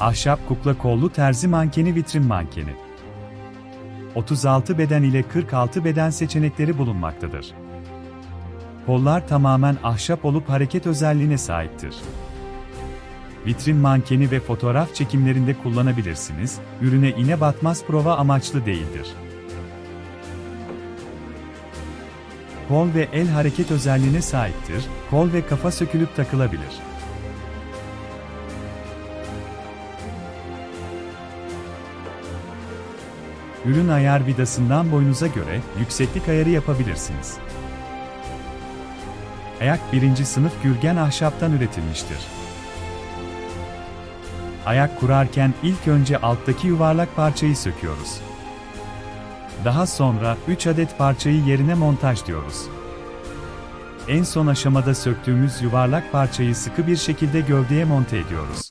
Ahşap kukla kollu terzi mankeni vitrin mankeni. 36 beden ile 46 beden seçenekleri bulunmaktadır. Kollar tamamen ahşap olup hareket özelliğine sahiptir. Vitrin mankeni ve fotoğraf çekimlerinde kullanabilirsiniz, ürüne iğne batmaz prova amaçlı değildir. Kol ve el hareket özelliğine sahiptir, kol ve kafa sökülüp takılabilir. Ürün ayar vidasından boyunuza göre yükseklik ayarı yapabilirsiniz. Ayak birinci sınıf gürgen ahşaptan üretilmiştir. Ayak kurarken ilk önce alttaki yuvarlak parçayı söküyoruz. Daha sonra 3 adet parçayı yerine montaj diyoruz. En son aşamada söktüğümüz yuvarlak parçayı sıkı bir şekilde gövdeye monte ediyoruz.